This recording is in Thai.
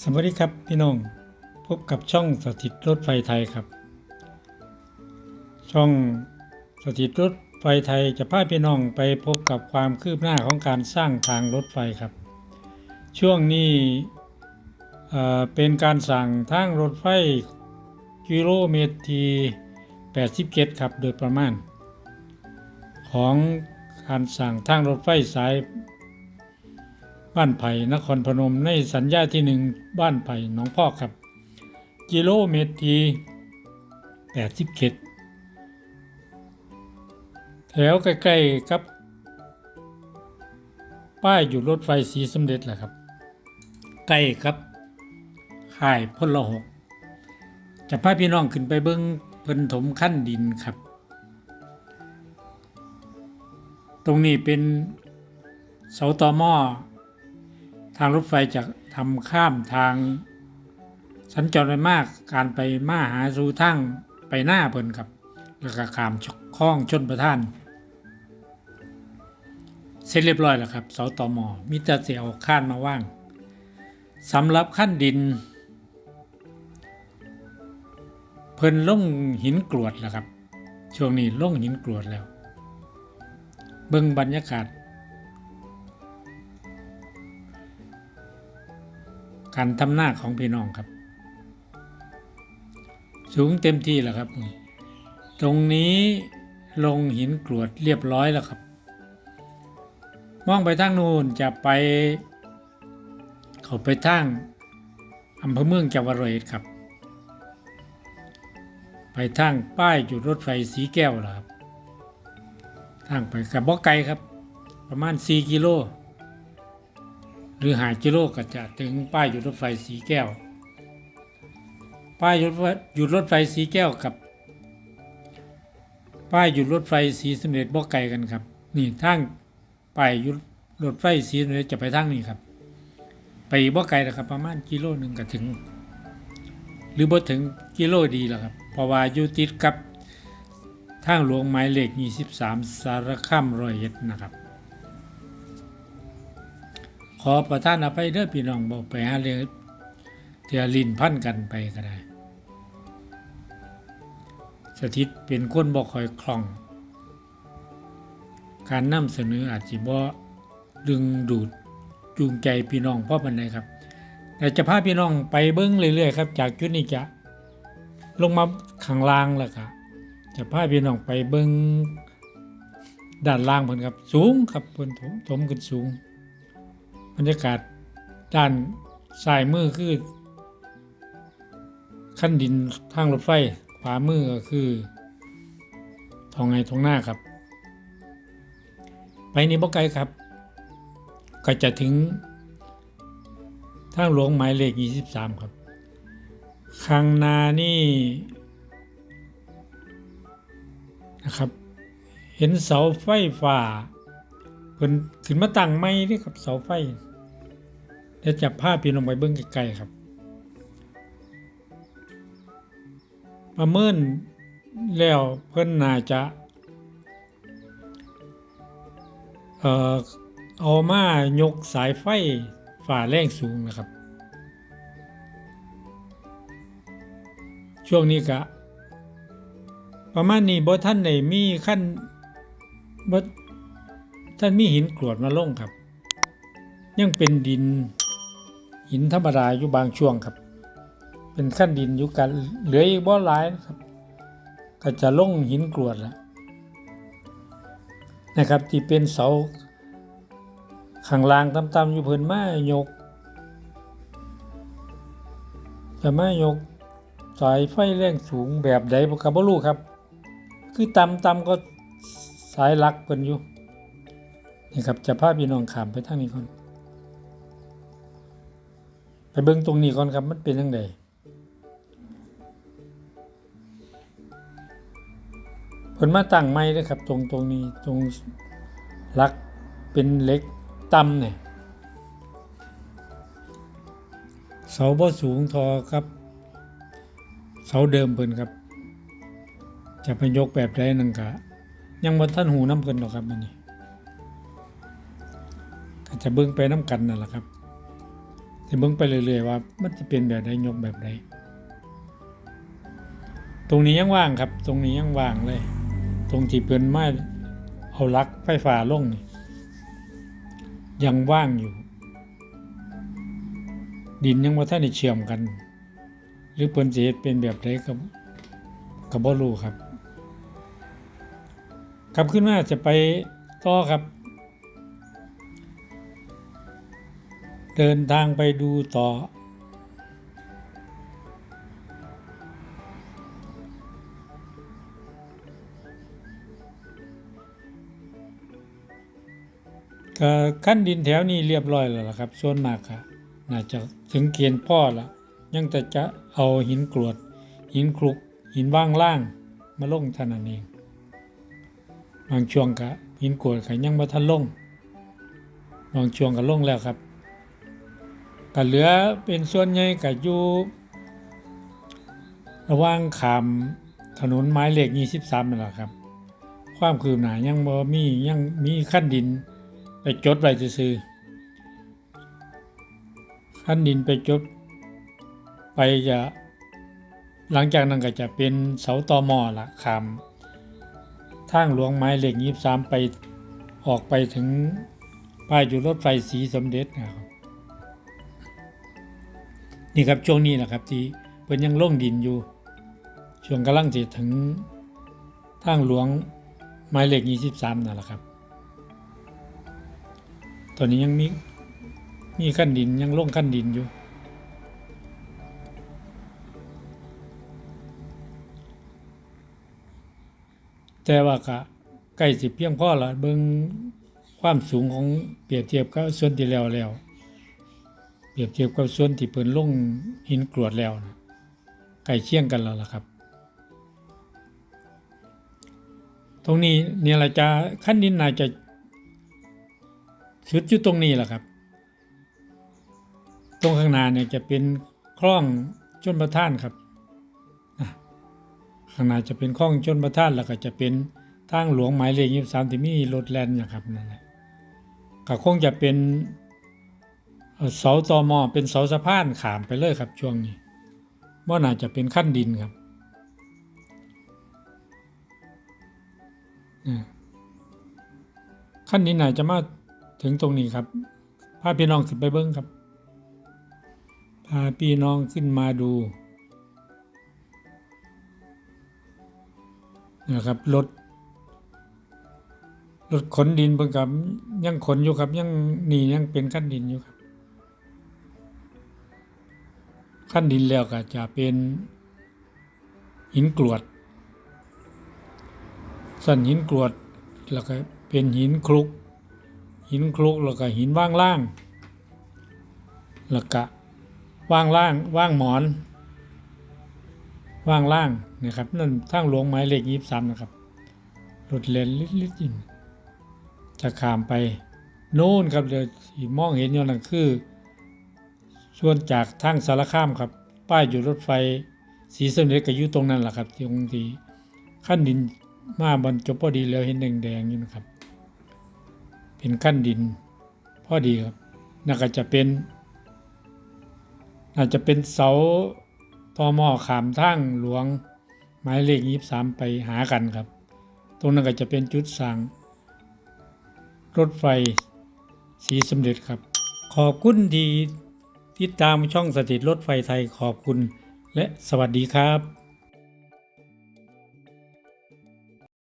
สวัสดีครับพี่น้อง พบกับช่องสถิตรถไฟไทยครับ ช่องสถิตรถไฟไทยจะพาพี่น้องไปพบกับความคืบหน้าของการสร้างทางรถไฟครับ ช่วงนี้เป็นการสั่งทางรถไฟกิโลเมตรที่87 ครับ โดยประมาณ ของการสั่งทางรถไฟสาย บ้านไผ่นครพนมในสัญญาที่หนึ่งบ้านไผ่หนองพอกครับ กิโลเมตรที่แปดสิบเจ็ดแถวใกล้ๆกับ ป้ายอยู่รถไฟสีสมเด็จแหละครับ ใกล้ครับค่ายพลหกจะพาพี่น้องขึ้นไปเบิ้งเพิ่นถมขั้นดินครับ ตรงนี้เป็นเสาตอหม้อ ทางรถไฟจะทำข้ามทาง สัญจรไปมากการไปมาหาสู่ทางไปหน้าเพิ่นครับ แล้วก็ขามคลองชนประทาน เสร็จเรียบร้อยแล้วครับเสาตอมอมิตรเสียเอาข้านมาว่างสำหรับขั้นดิน เพิ่นล่งหินกรวดแล้วครับ ช่วงนี้ล่งหินกรวดแล้ว เบิ่งบรรยากาศ การทำหน้าของพี่น้องครับ สูงเต็มที่แล้วครับ ตรงนี้ลงหินกรวดเรียบร้อยแล้วครับ มองไปทางนู้นจะไป เขาไปทางอำเภอเมืองจังหวัดร้อยเอ็ดครับ ไปทางป้ายจุดรถไฟสีแก้วแล้วครับ ทางไปกับบ่ไกลครับ ประมาณ 4 กิโล หรือหากิโลก็จะถึงป้ายหยุดรถไฟสีแก้ว ป้ายหยุดรถหยุดรถไฟสีแก้วกับ ป้ายหยุดรถไฟสีสมเด็จบ่ไกลกันครับ นี่ทางป้ายหยุดรถไฟสีสมเด็จจะไปทางนี้ครับ ไปบ่ไกลนะครับประมาณกิโลหนึ่งก็ถึง หรือบ่ถึงกิโลดีแล้วครับเพราะว่าอยู่ติดกับทางหลวงหมายเลข23สารคามร้อยเอ็ดนะครับ ขอประทานอภัยเด้อพี่น้องบอกไปหาเรื่องเทียลินพันกันไปก็ได้ สถิตเป็นคนบอกคอยคล่อง การนำเสนออาจจะบ่ดึงดูดจูงใจพี่น้องพราะมันใดครับแต่จะพาพี่น้องไปเบิ้งเรื่อยๆครับ จากจุดนี้จะลงมาข้างล่างแล้วครับจะพาพี่น้องไปเบิ้งด้านล่างเพิ่นครับ สูงครับเพิ่นถมถมขึ้นสูง บรรยากาศด้านซ้ายมือคือขั้นดินทางรถไฟขวามือก็คือทองไงทองหน้าครับ ไปนี่บ่ไกลครับ ก็จะถึงทางหลวงหมายเลข 23 ครับข้างหน้านี่นะครับ เห็นเสาไฟฟ้าเพิ่นขึ้นมาตั้งไม้นี่ครับเสาไฟ เดี๋ยวจับภาพพี่ลงไปเบิ้องไกลๆครับ ประเมินแล้วเพิ่อนน่าจะเอ่อเอามายกสายไฟฝ่าแรงสูงนะครับ ช่วงนี้กะประมาณนี้บ่ท่านไหนมีขั้นบ่ท่านมีหินกรวดมาลงครับ ยังเป็นดิน หินธรรมดาอยู่บางช่วงครับ เป็นขั้นดินอยู่กันเหลืออีกบ่หลายครับ ก็จะลงหินกรวดแล้วนะครับ ที่เป็นเสาข้างล่างต่ำๆอยู่เพิ่นมายกจะมายกสายไฟแรงสูงแบบใดบ่ครับ่รู้ครับ คือต่ำๆก็สายหลักเพิ่นอยู่นี่ครับจะพาพี่น้องขามไปทางนี้ก่อน เบิ่งตรงนี้ก่อนครับ มันเป็นยังไงเพิ่นมาตั้งไม้เด้ครับ ตรงตรงนี้ตรงหลักเป็นเล็กต่ำเนี่ยเสาบ่สูงทอครับ เสาเดิมเพิ่นครับ จะไปยกแบบใดนั่นก็ยังบ่ทันหูน้ำเพิ่นหรอกครับอันนี้ก็จะเบิ่งไปน้ำกันนั่นแหละครับ จะเบิ่งไปเรื่อยๆว่ามันจะเป็นแบบใดยกแบบใดตรงนี้ยังว่างครับ ตรงนี้ยังว่างเลย ตรงที่เพิ่นมาเอาลักไฟฟ้าลงยังว่างอยู่ ดินยังว่าท่านเชื่อมกัน หรือเพิ่นสิเฮ็ดเป็นแบบใดก็ก็บ่รู้ครับ กลับขึ้นมาจะไปต่อครับ เดินทางไปดูต่อ ก็ขั้นดินแถวนี้เรียบร้อยแล้วล่ะครับ ส่วนมากค่ะน่าจะถึงเกณฑ์พ่อละยังแต่จะเอาหินกรวด หินคลุก หินว่างล่าง มาลงท่านั้นเอง บางช่วงก็หินกรวดก็ยังบ่ทันลงบางช่วงก็ลงแล้วครับ ก็เหลือเป็นส่วนใหญ่ก็อยู่ระว่างขามถนนไม้เหล็ก23นั่นแหละครับ ความคืบหน้ายังบ่มียังมีขั้นดินไปจดไว้ซื่อขั้นดินไปจดไปจะหลังจากนั้นก็จะเป็นเสาตอมอละขามทางหลวงไม้เหล็กยี่สามไปออกไปถึงป้ายอยู่รถไฟสีสมเด็จนะครับ นี่ครับช่วงนี้นะครับที่เพิ่นยังลงดินอยู่ช่วงกำลังจะถึงทางหลวงไม้เล็กยี่สิบสามนั่นแหละครับ ตอนนี้ยังมีมีขั้นดินยังลงขั้นดินอยู่แต่ว่าก็ใกล้สิเพียงพอละเบิ่งความสูงของเปรียบเทียบกับส่วนที่แล้วแล้ว เปรียบเทียบกับส่วนที่เพิ่นลงหินกรวดแล้วนะใกล้เคียงกันแล้วล่ะครับ ตรงนี้เนี่ยเราจะขั้นดินน่าจะชุดอยู่ตรงนี้แหละครับ ตรงข้างหน้าเนี่ยจะเป็นคลองชนประทานครับข้างหน้าจะเป็นคลองชนประทานแล้วก็จะเป็นทางหลวงหมายเลขยี่สามที่มีรถแล่นนะครับนั่นแหละก็คงจะเป็น เสาตอมอเป็นเสาสะพานขามไปเลยครับช่วงนี้ว่าน่าจะเป็นขั้นดินครับขั้นดินน่าจะมาถึงตรงนี้ครับพาพี่น้องขึ้นไปเบิ้งครับพาพี่น้องขึ้นมาดูนะครับรถรถขนดินเพิ่งกับยังขนอยู่ครับยังนี่ยังเป็นขั้นดินอยู่ครับ ขั้นดินแล้วก็จะเป็นหินกรวดส่วนหินกรวดแล้วก็เป็นหินคลุก หินคลุกแล้วก็หินว่างล่าง แล้วก็ว่างล่างว่างหมอน ว่างล่างนะครับนั่นทางหลวงหมายเลขยี่สามนะครับรถเลนลิดลิดอินจะขามไปโน่นครับเดี๋ยวมองเห็นอยู่นั่นคือ ส่วนจากทางสารคามครับ ป้ายอยู่รถไฟสีส้มเด็จก็อยู่ตรงนั้นแหละครับที่ตรงที่ขั้นดินมาบรรจบพอดีแล้วเห็นแดงๆอยู่นะครับ เป็นขั้นดินพอดีครับน่าจะเป็นน่าจะเป็นเสาตอมอขามทางหลวงหมายเลขยี่สามไปหากันครับ ตรงนั้นก็จะเป็นจุดสั่งรถไฟสีสมเด็จครับ ขอบคุณที่ ติดตามช่องสถิตรถไฟไทยขอบคุณ และสวัสดีครับ